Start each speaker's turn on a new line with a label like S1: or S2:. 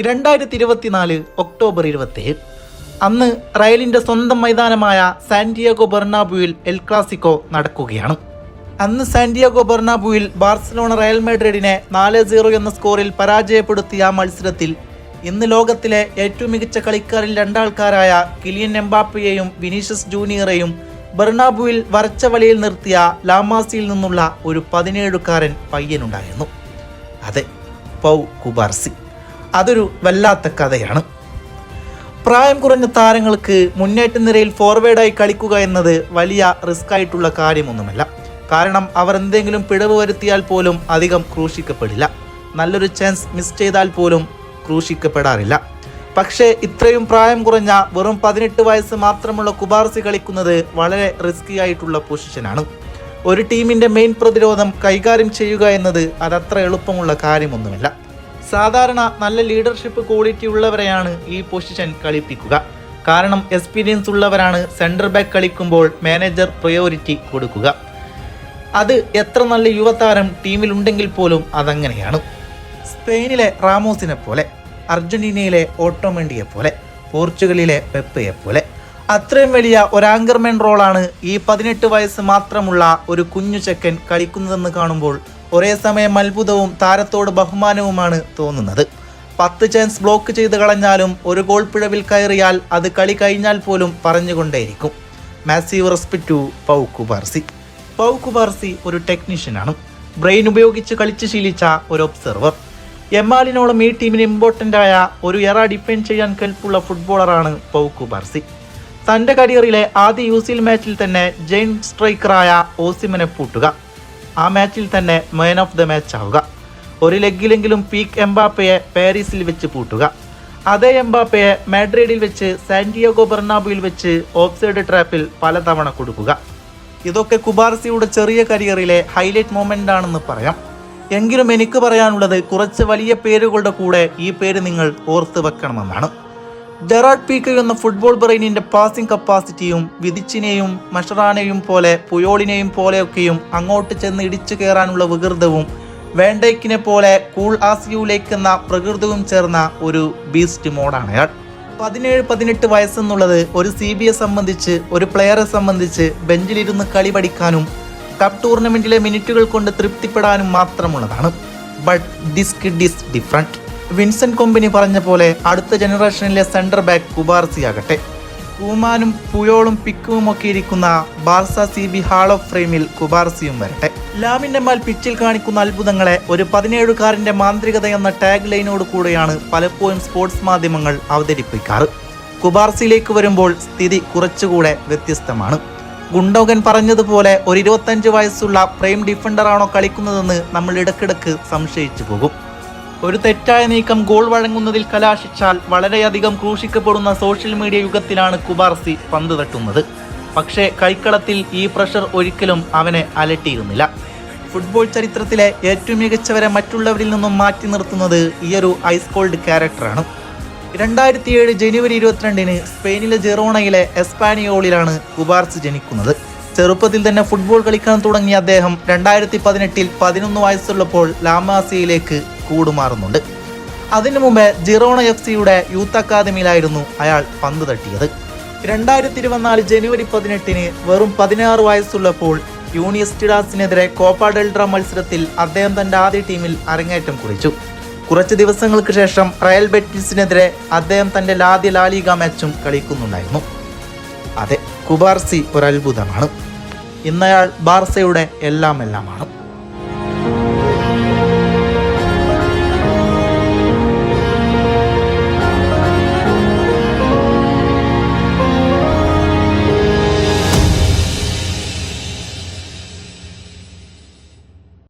S1: രണ്ടായിരത്തി ഇരുപത്തിനാല് ഒക്ടോബർ ഇരുപത്തേഴ് അന്ന് റയലിന്റെ സ്വന്തം മൈതാനമായ സാന്റിയാഗോ ബെർണാബുവിൽ എൽ ക്ലാസിക്കോ നടക്കുകയാണ്. അന്ന് സാന്റിയാഗോ ബെർണാബുവിൽ ബാർസലോണ റയൽ മാഡ്രിഡിനെ നാല് സീറോ എന്ന സ്കോറിൽ പരാജയപ്പെടുത്തിയ ആ മത്സരത്തിൽ ഇന്ന് ലോകത്തിലെ ഏറ്റവും മികച്ച കളിക്കാരിൽ രണ്ടാൾക്കാരായ കിലിയൻ എംബാപ്പയെയും വിനീഷ്യസ് ജൂനിയറെയും ബെർണാബുവിൽ വരച്ച വലയിൽ നിർത്തിയ ലാമാസിയിൽ നിന്നുള്ള ഒരു പതിനേഴുകാരൻ പയ്യനുണ്ടായിരുന്നു. അതെ പൗ കുബാർസി. അതൊരു വല്ലാത്ത കഥയാണ്. പ്രായം കുറഞ്ഞ താരങ്ങൾക്ക് മുന്നേറ്റ നിരയിൽ ഫോർവേഡായി കളിക്കുക എന്നത് വലിയ റിസ്ക് ആയിട്ടുള്ള കാര്യമൊന്നുമല്ല. കാരണം അവർ എന്തെങ്കിലും പിഴവ് വരുത്തിയാൽ പോലും അധികം ക്രൂശിക്കപ്പെടില്ല. നല്ലൊരു ചാൻസ് മിസ് ചെയ്താൽ പോലും ക്രൂശിക്കപ്പെടാറില്ല. പക്ഷേ ഇത്രയും പ്രായം കുറഞ്ഞ വെറും പതിനെട്ട് വയസ്സ് മാത്രമുള്ള കുബാർസി കളിക്കുന്നത് വളരെ റിസ്കി ആയിട്ടുള്ള പൊസിഷനാണ് ഒരു ടീമിന്റെ മെയിൻ പ്രതിരോധം കൈകാര്യം ചെയ്യുക എന്നത് അതത്ര എളുപ്പമുള്ള കാര്യമൊന്നുമല്ല. സാധാരണ നല്ല ലീഡർഷിപ്പ് ക്വാളിറ്റി ഉള്ളവരെയാണ് ഈ പൊസിഷൻ കളിപ്പിക്കുക. കാരണം എക്സ്പീരിയൻസ് ഉള്ളവരാണ് സെന്റർ ബാക്ക് കളിക്കുമ്പോൾ മാനേജർ പ്രയോറിറ്റി കൊടുക്കുക. അത് എത്ര നല്ല യുവതാരം ടീമിലുണ്ടെങ്കിൽ പോലും അതങ്ങനെയാണ്. സ്പെയിനിലെ റാമോസിനെ പോലെ അർജന്റീനയിലെ ഓട്ടോമെൻഡിയെ പോലെ പോർച്ചുഗലിലെ പെപ്പയെ പോലെ അത്രയും വലിയ ഒരു ആങ്കർമെൻ റോളാണ് ഈ പതിനെട്ട് വയസ്സ് മാത്രമുള്ള ഒരു കുഞ്ഞു ചെക്കൻ കളിക്കുന്നതെന്ന് കാണുമ്പോൾ ഒരേ സമയം അത്ഭുതവും താരത്തോട് ബഹുമാനവുമാണ് തോന്നുന്നത്. പത്ത് ചാൻസ് ബ്ലോക്ക് ചെയ്ത് കളഞ്ഞാലും ഒരു ഗോൾ പിഴവിൽ കയറിയാൽ അത് കളി കഴിഞ്ഞാൽ പോലും പറഞ്ഞുകൊണ്ടേയിരിക്കും. Massive respect to Pau Cubarsi Pau Cubarsi ഒരു ടെക്നീഷ്യനാണ് ബ്രെയിൻ ഉപയോഗിച്ച് കളിച്ച് ശീലിച്ച ഒരു ഒബ്സർവർ എമാലിനോളം ഈ ടീമിന് ഇമ്പോർട്ടന്റ് ആയ ഒരു എറ ഡിഫെൻഡ് ചെയ്യാൻ കെൽപ്പുള്ള ഫുട്ബോളറാണ് പൗക്കു പാർസി തന്റെ കരിയറിലെ ആദ്യ യു സി മാച്ചിൽ തന്നെ ജെയിൻ സ്ട്രൈക്കറായ ഓസിമനെ പൂട്ടുക. ആ മാച്ചിൽ തന്നെ മാൻ ഓഫ് ദ മാച്ച് ആവുക. ഒരു ലെഗിലെങ്കിലും പീക്ക് എംബാപ്പയെ പാരീസിൽ വെച്ച് പൂട്ടുക. അതേ എംബാപ്പയെ മാഡ്രിഡിൽ വെച്ച് സാന്റിയാഗോ ബെർണാബുയിൽ വെച്ച് ഓഫ്സൈഡ് ട്രാപ്പിൽ പലതവണ കൊടുക്കുക. ഇതൊക്കെ കുബാർസിയുടെ ചെറിയ കരിയറിലെ ഹൈലൈറ്റ് മൊമെന്റ് ആണെന്ന് പറയാം. എങ്കിലും എനിക്ക് പറയാനുള്ളത് കുറച്ച് വലിയ പേരുകളുടെ കൂടെ ഈ പേര് നിങ്ങൾ ഓർത്ത് വെക്കണമെന്നാണ്. ജെറാഡ് പീക്ക് എന്ന ഫുട്ബോൾ ബ്രെയിനിന്റെ പാസിംഗ് കപ്പാസിറ്റിയും വിദിച്ചിനെയും മഷറാനെയും പോലെ പുയോളിനെയും പോലെയൊക്കെയും അങ്ങോട്ട് ചെന്ന് ഇടിച്ചു കയറാനുള്ള വികൃതവും വേണ്ടയ്ക്കിനെ പോലെ കൂൾ ആസിയുലേക്ക് പ്രകൃതവും ചേർന്ന ഒരു ബീസ്റ്റ് മോഡാണ്. അയാൾ പതിനേഴ് പതിനെട്ട് വയസ്സെന്നുള്ളത് ഒരു സി ബി എ സംബന്ധിച്ച് ഒരു പ്ലെയറെ സംബന്ധിച്ച് ബെഞ്ചിലിരുന്ന് കളി പഠിക്കാനും കപ്പ് ടൂർണമെന്റിലെ മിനിറ്റുകൾ കൊണ്ട് തൃപ്തിപ്പെടാനും മാത്രമുള്ളതാണ്. But this kid is different Vincent Kompany പറഞ്ഞ പോലെ അടുത്ത ജനറേഷനിലെ സെന്റർ ബാക്ക് കുബാർസിയാകട്ടെ. കൂമാനും പുയോളും പിക്കുവും ഒക്കെ ഇരിക്കുന്ന Barca C B hall of ഫ്രെയിമിൽ കുബാർസിയും വരട്ടെ. ലാമിന്റെ മാൽ പിച്ചിൽ കാണിക്കുന്ന അത്ഭുതങ്ങളെ ഒരു പതിനേഴുകാരന്റെ മാന്ത്രികത എന്ന ടാഗ് ലൈനോട് കൂടെയാണ് പലപ്പോഴും സ്പോർട്സ് മാധ്യമങ്ങൾ അവതരിപ്പിക്കാറ്. കുബാർസിയിലേക്ക് വരുമ്പോൾ സ്ഥിതി കുറച്ചുകൂടെ വ്യത്യസ്തമാണ്. ഗുണ്ടോഗൻ പറഞ്ഞതുപോലെ ഒരു ഇരുപത്തഞ്ച് വയസ്സുള്ള പ്രൈം ഡിഫൻഡറാണോ കളിക്കുന്നതെന്ന് നമ്മൾ ഇടക്കിടക്ക് സംശയിച്ചു പോകും. ഒരു തെറ്റായ നീക്കം ഗോൾ വഴങ്ങുന്നതിൽ കലാശിച്ചാൽ വളരെയധികം ക്രൂശിക്കപ്പെടുന്ന സോഷ്യൽ മീഡിയ യുഗത്തിലാണ് കുബാർസി പന്ത് തട്ടുന്നത്. പക്ഷേ കൈക്കളത്തിൽ ഈ പ്രഷർ ഒരിക്കലും അവനെ അലട്ടിയിരുന്നില്ല. ഫുട്ബോൾ ചരിത്രത്തിലെ ഏറ്റവും മികച്ചവരെ മറ്റുള്ളവരിൽ നിന്നും മാറ്റി നിർത്തുന്നത് ഈയൊരു ഐസ് കോൾഡ് ക്യാരക്ടറാണ്. രണ്ടായിരത്തി ഏഴ് ജനുവരി ഇരുപത്തിരണ്ടിന് സ്പെയിനിലെ ജെറോണയിലെ എസ്പാനിയോളിലാണ് കുബാർസ് ജനിക്കുന്നത്. ചെറുപ്പത്തിൽ തന്നെ ഫുട്ബോൾ കളിക്കാൻ തുടങ്ങിയ അദ്ദേഹം രണ്ടായിരത്തി പതിനെട്ടിൽ പതിനൊന്ന് വയസ്സുള്ളപ്പോൾ ലാമാസിയയിലേക്ക് കൂടുമാറുന്നുണ്ട്. അതിനു മുമ്പ് ജിറോണ എഫ് സിയുടെ യൂത്ത് അക്കാദമിയിലായിരുന്നു അയാൾ പന്ത് തട്ടിയത്. രണ്ടായിരത്തി ഇരുപത്തിനാല് ജനുവരി പതിനെട്ടിന് വെറും പതിനാറ് വയസ്സുള്ളപ്പോൾ യൂണിയസ്റ്റിഡാസിനെതിരെ കോപ്പ ഡെൽഡ്ര മത്സരത്തിൽ അദ്ദേഹം തന്റെ ആദ്യ ടീമിൽ അരങ്ങേറ്റം കുറിച്ചു. കുറച്ച് ദിവസങ്ങൾക്ക് ശേഷം റയൽ ബെറ്റിസിനെതിരെ അദ്ദേഹം തന്റെ ആദ്യ ലാലിക മാച്ചും കളിക്കുന്നുണ്ടായിരുന്നു. അതെ കുബാർസി ഒരത്ഭുതമാണ്. ഇന്നയാൾ ബാർസയുടെ എല്ലാം എല്ലാമാണ്